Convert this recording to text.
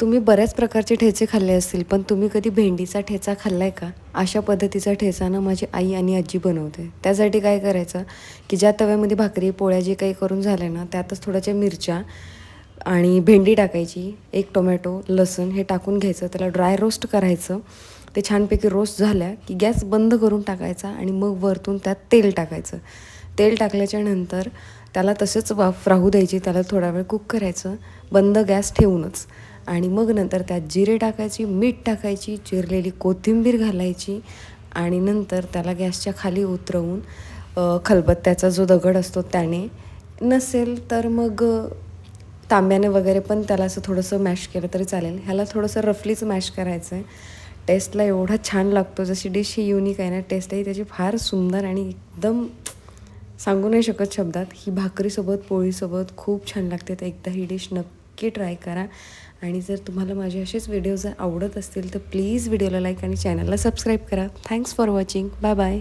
तुम्ही बऱ्याच प्रकारचे ठेचे खाल्ले असतील पण तुम्ही कधी भेंडीचा ठेचा खाल्लाय का? अशा पद्धतीचा ठेचा ना माझी आई आणि आजी बनवते. त्यासाठी काय करायचं की ज्या तव्यामध्ये भाकरी पोळ्या जे काही करून झाल्या ना त्यातच थोड्याशा मिरच्या आणि भेंडी टाकायची एक टोमॅटो लसूण हे टाकून घ्यायचं त्याला ड्राय रोस्ट करायचं. ते छानपैकी रोस्ट झाल्या की गॅस बंद करून टाकायचा आणि मग वरतून त्यात तेल टाकायचं. तेल टाकल्याच्या नंतर त्याला तसेच वाफ राहू द्यायची त्याला थोडा वेळ कुक करायचं. बंद गॅस ठेवूनच. आणि मग नंतर त्यात जिरे टाकायची मीठ टाकायची चिरलेली कोथिंबीर घालायची आणि नंतर त्याला गॅसच्या खाली उतरवून खलबत्त्याचा जो दगड असतो त्याने नसेल तर मग तांब्याने वगैरे पण त्याला असं थोडंसं मॅश केलं तरी चालेल. ह्याला थोडंसं रफलीच मॅश करायचं आहे टेस्टला एवढा छान लागतो. जशी डिश ही युनिक आहे ना टेस्टही त्याची फार सुंदर आणि एकदम सांगू नाही शकत शब्दात ही भाकरीसोबत पोळीसोबत खूप छान लागते. तर एकदा ही डिश नक्की ट्राय करा. आणि जर तुम्हाला माझे असेच व्हिडिओ जर आवडत असतील तर प्लीज व्हिडिओला लाईक आणि चॅनलला सबस्क्राईब करा. Thanks for watching. Bye bye.